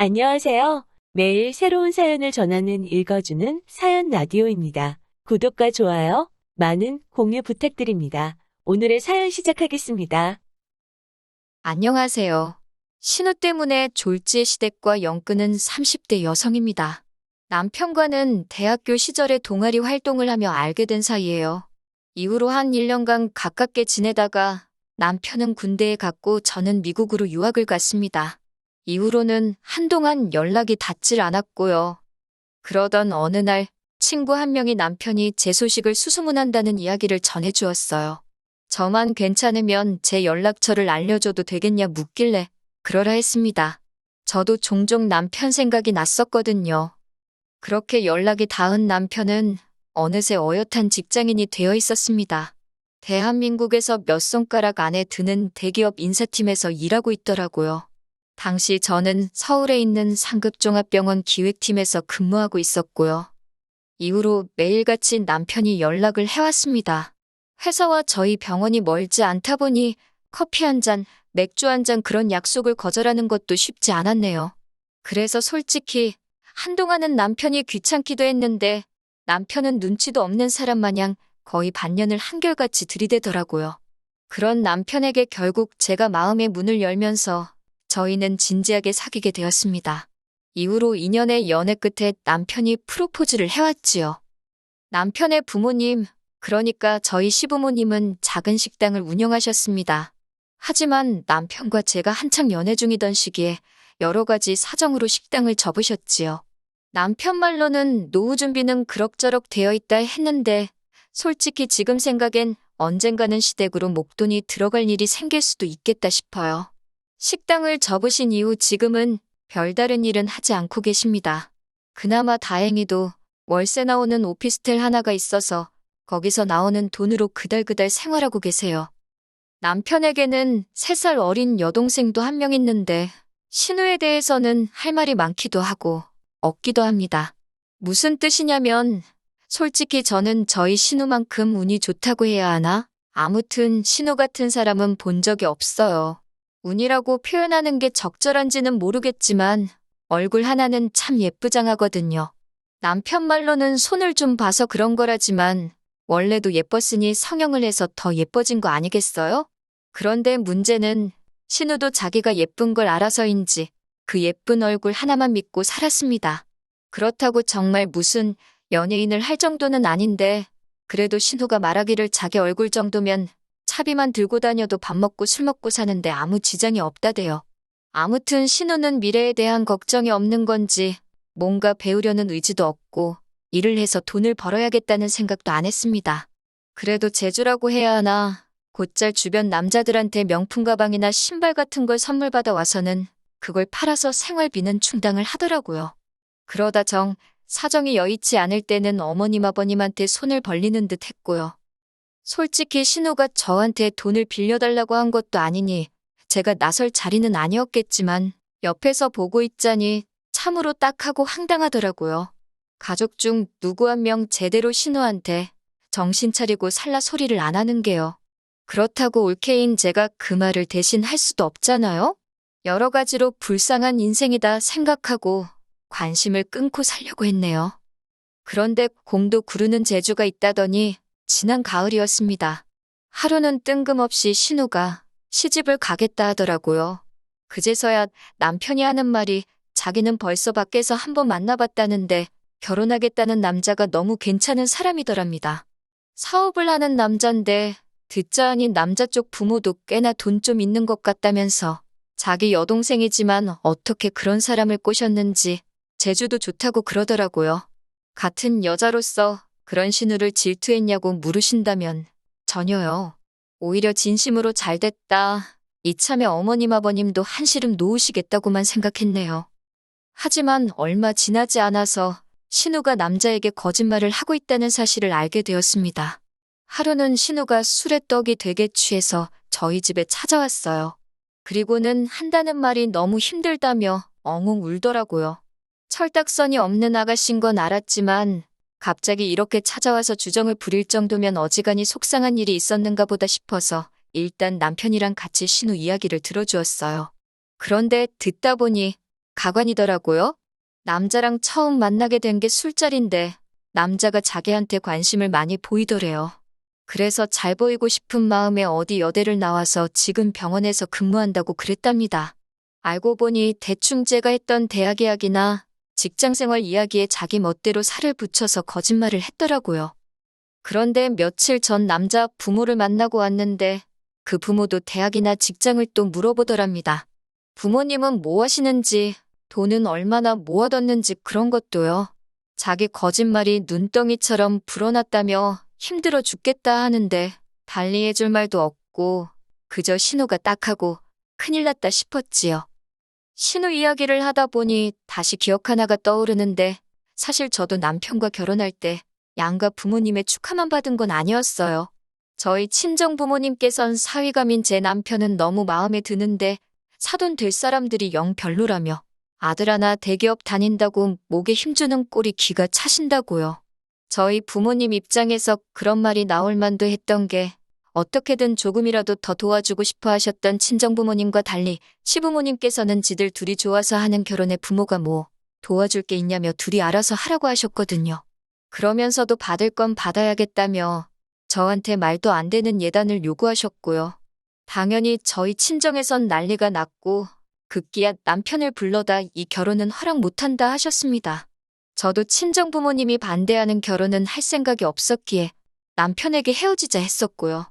안녕하세요. 매일 새로운 사연을 전하는 읽어주는 사연 라디오입니다. 구독과 좋아요, 많은 공유 부탁드립니다. 오늘의 사연 시작하겠습니다. 안녕하세요. 신우 때문에 졸지의 시댁과 연끈은 30대 여성입니다. 남편과는 대학교 시절에 동아리 활동을 하며 알게 된 사이예요. 이후로 한 1년간 가깝게 지내다가 남편은 군대에 갔고 저는 미국으로 유학을 갔습니다. 이후로는 한동안 연락이 닿질 않았고요. 그러던 어느 날 친구 한 명이 남편이 제 소식을 수소문한다는 이야기를 전해주었어요. 저만 괜찮으면 제 연락처를 알려줘도 되겠냐 묻길래 그러라 했습니다. 저도 종종 남편 생각이 났었거든요. 그렇게 연락이 닿은 남편은 어느새 어엿한 직장인이 되어 있었습니다. 대한민국에서 몇 손가락 안에 드는 대기업 인사팀에서 일하고 있더라고요. 당시 저는 서울에 있는 상급종합병원 기획팀에서 근무하고 있었고요. 이후로 매일같이 남편이 연락을 해왔습니다. 회사와 저희 병원이 멀지 않다 보니 커피 한 잔, 맥주 한 잔 그런 약속을 거절하는 것도 쉽지 않았네요. 그래서 솔직히 한동안은 남편이 귀찮기도 했는데 남편은 눈치도 없는 사람 마냥 거의 반년을 한결같이 들이대더라고요. 그런 남편에게 결국 제가 마음의 문을 열면서 저희는 진지하게 사귀게 되었습니다. 이후로 2년의 연애 끝에 남편이 프로포즈를 해왔지요. 남편의 부모님, 그러니까 저희 시부모님은 작은 식당을 운영하셨습니다. 하지만 남편과 제가 한창 연애 중이던 시기에 여러 가지 사정으로 식당을 접으셨지요. 남편 말로는 노후 준비는 그럭저럭 되어 있다 했는데 솔직히 지금 생각엔 언젠가는 시댁으로 목돈이 들어갈 일이 생길 수도 있겠다 싶어요. 식당을 접으신 이후 지금은 별다른 일은 하지 않고 계십니다. 그나마 다행히도 월세 나오는 오피스텔 하나가 있어서 거기서 나오는 돈으로 그달그달 생활하고 계세요. 남편에게는 3살 어린 여동생도 한 명 있는데 신우에 대해서는 할 말이 많기도 하고 없기도 합니다. 무슨 뜻이냐면 솔직히 저는 저희 신우만큼 운이 좋다고 해야 하나? 아무튼 신우 같은 사람은 본 적이 없어요. 운이라고 표현하는 게 적절한지는 모르겠지만 얼굴 하나는 참 예쁘장하거든요. 남편 말로는 손을 좀 봐서 그런 거라지만 원래도 예뻤으니 성형을 해서 더 예뻐진 거 아니겠어요? 그런데 문제는 신우도 자기가 예쁜 걸 알아서인지 그 예쁜 얼굴 하나만 믿고 살았습니다. 그렇다고 정말 무슨 연예인을 할 정도는 아닌데 그래도 신우가 말하기를 자기 얼굴 정도면 차비만 들고 다녀도 밥 먹고 술 먹고 사는데 아무 지장이 없다대요. 아무튼 신우는 미래에 대한 걱정이 없는 건지 뭔가 배우려는 의지도 없고 일을 해서 돈을 벌어야겠다는 생각도 안 했습니다. 그래도 제주라고 해야 하나 곧잘 주변 남자들한테 명품 가방이나 신발 같은 걸 선물 받아 와서는 그걸 팔아서 생활비는 충당을 하더라고요. 그러다 정 사정이 여의치 않을 때는 어머님 아버님한테 손을 벌리는 듯 했고요. 솔직히 신우가 저한테 돈을 빌려달라고 한 것도 아니니 제가 나설 자리는 아니었겠지만 옆에서 보고 있자니 참으로 딱하고 황당하더라고요. 가족 중 누구 한 명 제대로 신우한테 정신 차리고 살라 소리를 안 하는 게요. 그렇다고 올케인 제가 그 말을 대신 할 수도 없잖아요? 여러 가지로 불쌍한 인생이다 생각하고 관심을 끊고 살려고 했네요. 그런데 공도 구르는 재주가 있다더니 지난 가을이었습니다. 하루는 뜬금없이 신우가 시집을 가겠다 하더라고요. 그제서야 남편이 하는 말이 자기는 벌써 밖에서 한번 만나봤다는데 결혼하겠다는 남자가 너무 괜찮은 사람이더랍니다. 사업을 하는 남잔데 듣자 하니 남자 쪽 부모도 꽤나 돈 좀 있는 것 같다면서 자기 여동생이지만 어떻게 그런 사람을 꼬셨는지 제주도 좋다고 그러더라고요. 같은 여자로서 그런 신우를 질투했냐고 물으신다면 전혀요. 오히려 진심으로 잘 됐다. 이참에 어머님 아버님도 한시름 놓으시겠다고만 생각했네요. 하지만 얼마 지나지 않아서 신우가 남자에게 거짓말을 하고 있다는 사실을 알게 되었습니다. 하루는 신우가 술에 떡이 되게 취해서 저희 집에 찾아왔어요. 그리고는 한다는 말이 너무 힘들다며 엉엉 울더라고요. 철딱선이 없는 아가씨인 건 알았지만 갑자기 이렇게 찾아와서 주정을 부릴 정도면 어지간히 속상한 일이 있었는가 보다 싶어서 일단 남편이랑 같이 신우 이야기를 들어주었어요. 그런데 듣다 보니 가관이더라고요. 남자랑 처음 만나게 된 게 술자리인데 남자가 자기한테 관심을 많이 보이더래요. 그래서 잘 보이고 싶은 마음에 어디 여대를 나와서 지금 병원에서 근무한다고 그랬답니다. 알고 보니 대충 제가 했던 대학 이야기나 직장 생활 이야기에 자기 멋대로 살을 붙여서 거짓말을 했더라고요. 그런데 며칠 전 남자 부모를 만나고 왔는데 그 부모도 대학이나 직장을 또 물어보더랍니다. 부모님은 뭐 하시는지, 돈은 얼마나 모아뒀는지 그런 것도요. 자기 거짓말이 눈덩이처럼 불어났다며 힘들어 죽겠다 하는데 달리 해줄 말도 없고 그저 신우가 딱하고 큰일 났다 싶었지요. 신우 이야기를 하다 보니 다시 기억 하나가 떠오르는데 사실 저도 남편과 결혼할 때 양가 부모님의 축하만 받은 건 아니었어요. 저희 친정 부모님께선 사위감인 제 남편은 너무 마음에 드는데 사돈 될 사람들이 영 별로라며 아들 하나 대기업 다닌다고 목에 힘주는 꼴이 기가 차신다고요. 저희 부모님 입장에서 그런 말이 나올 만도 했던 게 어떻게든 조금이라도 더 도와주고 싶어 하셨던 친정부모님과 달리 시부모님께서는 지들 둘이 좋아서 하는 결혼에 부모가 뭐 도와줄 게 있냐며 둘이 알아서 하라고 하셨거든요. 그러면서도 받을 건 받아야겠다며 저한테 말도 안 되는 예단을 요구하셨고요. 당연히 저희 친정에선 난리가 났고 급기야 남편을 불러다 이 결혼은 허락 못한다 하셨습니다. 저도 친정 부모님이 반대하는 결혼은 할 생각이 없었기에 남편에게 헤어지자 했었고요.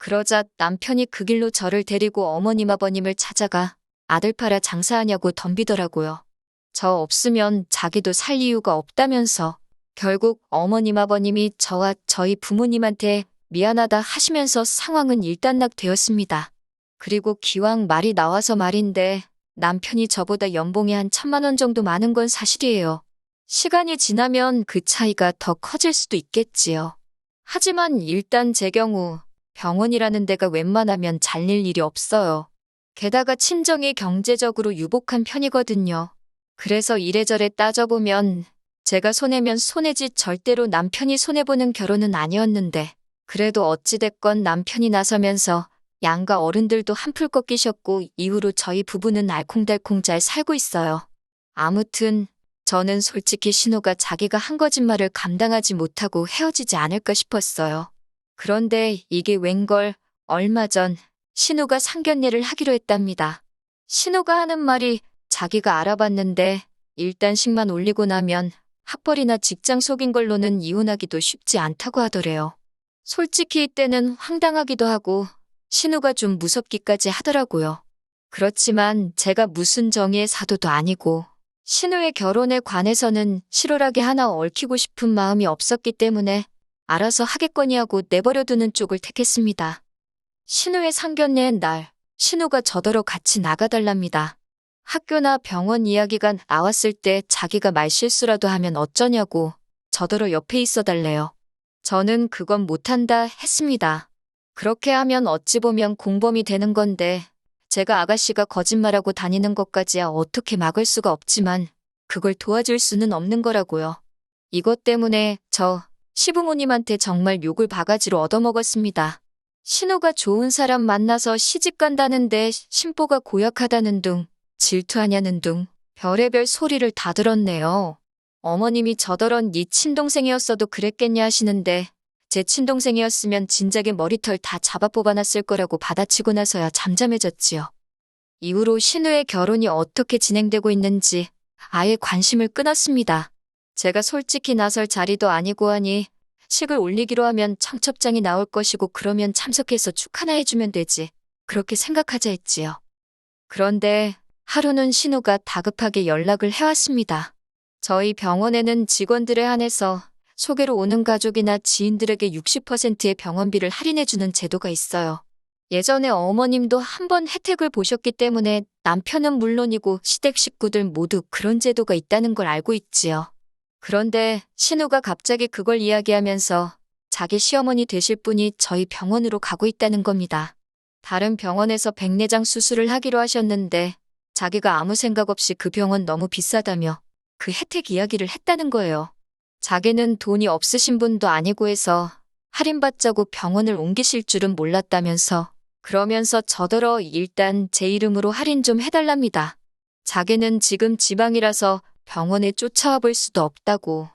그러자 남편이 그 길로 저를 데리고 어머님 아버님을 찾아가 아들 팔아 장사하냐고 덤비더라고요. 저 없으면 자기도 살 이유가 없다면서 결국 어머님 아버님이 저와 저희 부모님한테 미안하다 하시면서 상황은 일단락되었습니다. 그리고 기왕 말이 나와서 말인데 남편이 저보다 연봉이 한 천만 원 정도 많은 건 사실이에요. 시간이 지나면 그 차이가 더 커질 수도 있겠지요. 하지만 일단 제 경우 병원이라는 데가 웬만하면 잘릴 일이 없어요. 게다가 친정이 경제적으로 유복한 편이거든요. 그래서 이래저래 따져보면 제가 손해면 손해지 절대로 남편이 손해보는 결혼은 아니었는데 그래도 어찌됐건 남편이 나서면서 양가 어른들도 한풀 꺾이셨고 이후로 저희 부부는 알콩달콩 잘 살고 있어요. 아무튼 저는 솔직히 신호가 자기가 한 거짓말을 감당하지 못하고 헤어지지 않을까 싶었어요. 그런데 이게 웬걸 얼마 전 신우가 상견례를 하기로 했답니다. 신우가 하는 말이 자기가 알아봤는데 일단 식만 올리고 나면 학벌이나 직장 속인 걸로는 이혼하기도 쉽지 않다고 하더래요. 솔직히 이때는 황당하기도 하고 신우가 좀 무섭기까지 하더라고요. 그렇지만 제가 무슨 정의의 사도도 아니고 신우의 결혼에 관해서는 실오라게 하나 얽히고 싶은 마음이 없었기 때문에 알아서 하겠거니 하고 내버려두는 쪽을 택했습니다. 신우의 상견례의 날, 신우가 저더러 같이 나가달랍니다. 학교나 병원 이야기가 나왔을 때 자기가 말실수라도 하면 어쩌냐고 저더러 옆에 있어 달래요. 저는 그건 못한다 했습니다. 그렇게 하면 어찌 보면 공범이 되는 건데 제가 아가씨가 거짓말하고 다니는 것까지야 어떻게 막을 수가 없지만 그걸 도와줄 수는 없는 거라고요. 이것 때문에 저 시부모님한테 정말 욕을 바가지로 얻어먹었습니다. 신호가 좋은 사람 만나서 시집 간다는데 심보가 고약하다는 둥, 질투하냐는 둥, 별의별 소리를 다 들었네요. 어머님이 저더런 네 친동생이었어도 그랬겠냐 하시는데 제 친동생이었으면 진작에 머리털 다 잡아 뽑아놨을 거라고 받아치고 나서야 잠잠해졌지요. 이후로 신우의 결혼이 어떻게 진행되고 있는지 아예 관심을 끊었습니다. 제가 솔직히 나설 자리도 아니고 하니 식을 올리기로 하면 청첩장이 나올 것이고 그러면 참석해서 축 하나 해주면 되지. 그렇게 생각하자 했지요. 그런데 하루는 신우가 다급하게 연락을 해왔습니다. 저희 병원에는 직원들에 한해서 소개로 오는 가족이나 지인들에게 60%의 병원비를 할인해주는 제도가 있어요. 예전에 어머님도 한번 혜택을 보셨기 때문에 남편은 물론이고 시댁 식구들 모두 그런 제도가 있다는 걸 알고 있지요. 그런데 신우가 갑자기 그걸 이야기하면서 자기 시어머니 되실 분이 저희 병원으로 가고 있다는 겁니다. 다른 병원에서 백내장 수술을 하기로 하셨는데 자기가 아무 생각 없이 그 병원 너무 비싸다며 그 혜택 이야기를 했다는 거예요. 자기는 돈이 없으신 분도 아니고 해서 할인받자고 병원을 옮기실 줄은 몰랐다면서 그러면서 저더러 일단 제 이름으로 할인 좀 해달랍니다. 자기는 지금 지방이라서 병원에 쫓아와 볼 수도 없다고.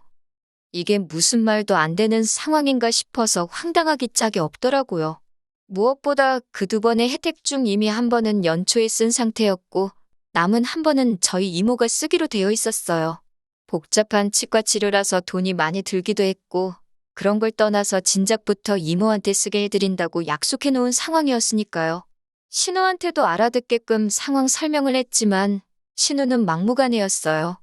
이게 무슨 말도 안 되는 상황인가 싶어서 황당하기 짝이 없더라고요. 무엇보다 그 두 번의 혜택 중 이미 한 번은 연초에 쓴 상태였고, 남은 한 번은 저희 이모가 쓰기로 되어 있었어요. 복잡한 치과 치료라서 돈이 많이 들기도 했고, 그런 걸 떠나서 진작부터 이모한테 쓰게 해드린다고 약속해 놓은 상황이었으니까요. 신우한테도 알아듣게끔 상황 설명을 했지만, 신우는 막무가내였어요.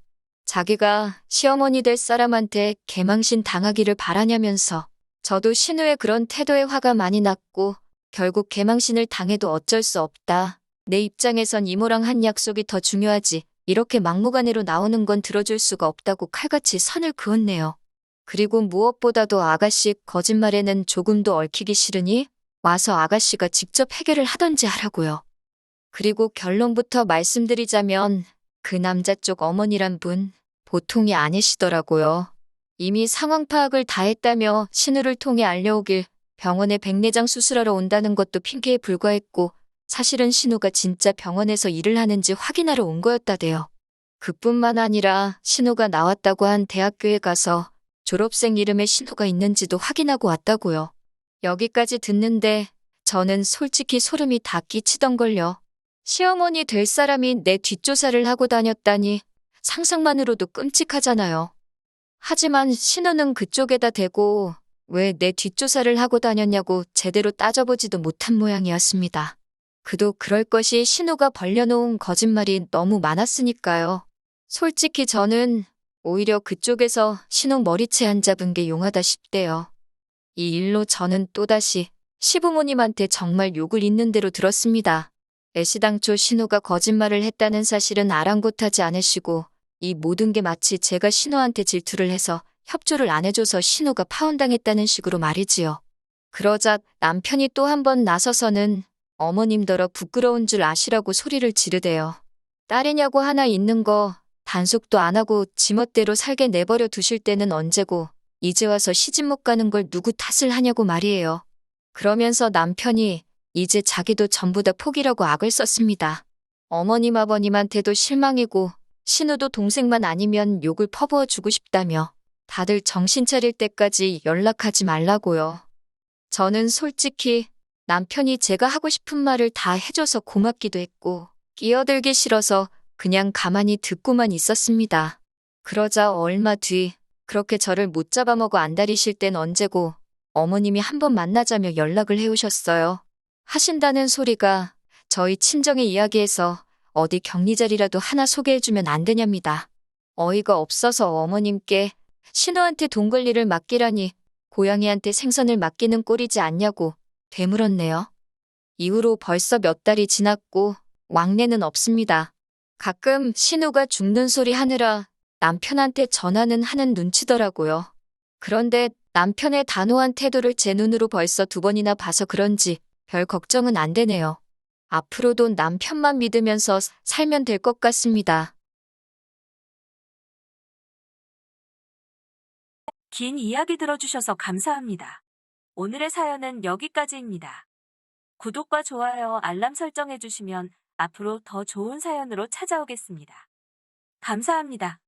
자기가 시어머니 될 사람한테 개망신 당하기를 바라냐면서, 저도 신우의 그런 태도에 화가 많이 났고, 결국 개망신을 당해도 어쩔 수 없다. 내 입장에선 이모랑 한 약속이 더 중요하지. 이렇게 막무가내로 나오는 건 들어줄 수가 없다고 칼같이 선을 그었네요. 그리고 무엇보다도 아가씨 거짓말에는 조금도 얽히기 싫으니 와서 아가씨가 직접 해결을 하던지 하라고요. 그리고 결론부터 말씀드리자면 그 남자 쪽 어머니란 분 보통이 아니시더라고요. 이미 상황 파악을 다 했다며 신우를 통해 알려오길 병원에 백내장 수술하러 온다는 것도 핑계에 불과했고 사실은 신우가 진짜 병원에서 일을 하는지 확인하러 온 거였다대요. 그뿐만 아니라 신우가 나왔다고 한 대학교에 가서 졸업생 이름에 신우가 있는지도 확인하고 왔다고요. 여기까지 듣는데 저는 솔직히 소름이 다 끼치던걸요. 시어머니 될 사람이 내 뒷조사를 하고 다녔다니 상상만으로도 끔찍하잖아요. 하지만 신우는 그쪽에다 대고 왜 내 뒷조사를 하고 다녔냐고 제대로 따져보지도 못한 모양이었습니다. 그도 그럴 것이 신우가 벌려놓은 거짓말이 너무 많았으니까요. 솔직히 저는 오히려 그쪽에서 신우 머리채 안 잡은 게 용하다 싶대요. 이 일로 저는 또다시 시부모님한테 정말 욕을 있는 대로 들었습니다. 애시당초 신우가 거짓말을 했다는 사실은 아랑곳하지 않으시고 이 모든 게 마치 제가 신우한테 질투를 해서 협조를 안 해줘서 신우가 파혼당했다는 식으로 말이지요. 그러자 남편이 또 한 번 나서서는 어머님더러 부끄러운 줄 아시라고 소리를 지르대요. 딸이냐고 하나 있는 거 단속도 안 하고 지멋대로 살게 내버려 두실 때는 언제고 이제 와서 시집 못 가는 걸 누구 탓을 하냐고 말이에요. 그러면서 남편이 이제 자기도 전부 다 포기라고 악을 썼습니다. 어머님 아버님한테도 실망이고 신우도 동생만 아니면 욕을 퍼부어 주고 싶다며 다들 정신 차릴 때까지 연락하지 말라고요. 저는 솔직히 남편이 제가 하고 싶은 말을 다 해줘서 고맙기도 했고 끼어들기 싫어서 그냥 가만히 듣고만 있었습니다. 그러자 얼마 뒤 그렇게 저를 못 잡아먹어 안달이실 땐 언제고 어머님이 한번 만나자며 연락을 해오셨어요. 하신다는 소리가 저희 친정의 이야기에서 어디 격리 자리라도 하나 소개해주면 안 되냐입니다. 어이가 없어서 어머님께 신우한테 돈 관리를 맡기라니 고양이한테 생선을 맡기는 꼴이지 않냐고 되물었네요. 이후로 벌써 몇 달이 지났고 왕래는 없습니다. 가끔 신우가 죽는 소리 하느라 남편한테 전화는 하는 눈치더라고요. 그런데 남편의 단호한 태도를 제 눈으로 벌써 두 번이나 봐서 그런지 별 걱정은 안 되네요. 앞으로도 남편만 믿으면서 살면 될 것 같습니다. 긴 이야기 들어주셔서 감사합니다. 오늘의 사연은 여기까지입니다. 구독과 좋아요, 알람 설정해주시면 앞으로 더 좋은 사연으로 찾아오겠습니다. 감사합니다.